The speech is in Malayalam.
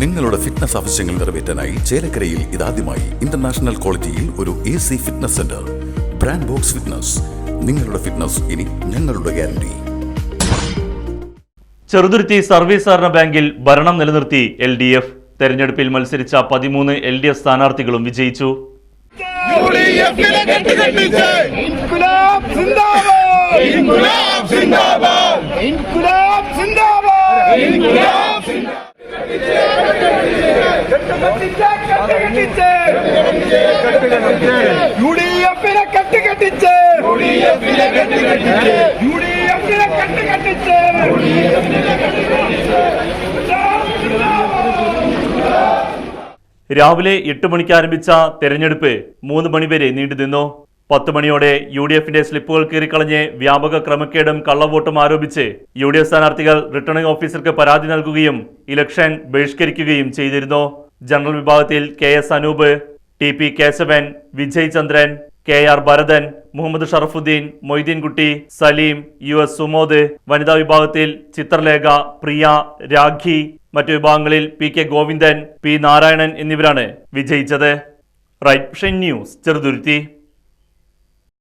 നിങ്ങളുടെ ഫിറ്റ്നസ് ആവശ്യങ്ങൾ നിറവേറ്റാനായി ചേലക്കരയിൽ ഇതാദ്യമായി ഇന്റർനാഷണൽ ക്വാളിറ്റിയിൽ ഒരു A C fitness center brand box fitness നിങ്ങളുടെ ഫിറ്റ്നസ് ഇനി ഞങ്ങളുടെ ഗ്യാരണ്ടി ചെറുതുരുത്തി സർവീസ് സഹകരണ ബാങ്കിൽ ഭരണം നിലനിർത്തി എൽ ഡി എഫ് തെരഞ്ഞെടുപ്പിൽ മത്സരിച്ച പതിമൂന്ന് എൽ ഡി എഫ് സ്ഥാനാർത്ഥികളും വിജയിച്ചു. ഇൻകുലാബ് സിന്ദാബാദ്. ഇൻകുലാബ് സിന്ദാബാദ്. ഇൻകുലാബ് സിന്ദാബാദ്. ഇൻകുലാബ് യുഡിഎഫിനെ കെട്ടുകെട്ടിച്ച് യുഡിഎഫിനെ കെട്ടുകെട്ടിച്ച് യുഡിഎഫിനെ കെട്ടുകെട്ടിച്ച് രാവിലെ എട്ട് മണിക്ക് ആരംഭിച്ച തെരഞ്ഞെടുപ്പ് മൂന്ന് മണിവരെ നീണ്ടുനിന്നു പത്ത് മണിയോടെ യു ഡി എഫിന്റെ സ്ലിപ്പുകൾ കീറിക്കളഞ്ഞ് വ്യാപക ക്രമക്കേടും കള്ളവോട്ടും ആരോപിച്ച് യു ഡി എഫ് സ്ഥാനാർത്ഥികൾ റിട്ടേണിംഗ് ഓഫീസർക്ക് പരാതി നൽകുകയും ഇലക്ഷൻ ബഹിഷ്കരിക്കുകയും ചെയ്തിരുന്നു. ജനറൽ വിഭാഗത്തിൽ K S Anoop T P Keshavan Vijay Chandran K R Bharathan Muhammad Sharafuddin Moideenkutty Salim U S Sumod വനിതാ വിഭാഗത്തിൽ ചിത്രലേഖ പ്രിയ രാഖി മറ്റു വിഭാഗങ്ങളിൽ P K Govindan P Narayanan എന്നിവരാണ് വിജയിച്ചത്. Right news Cheruthuruthy.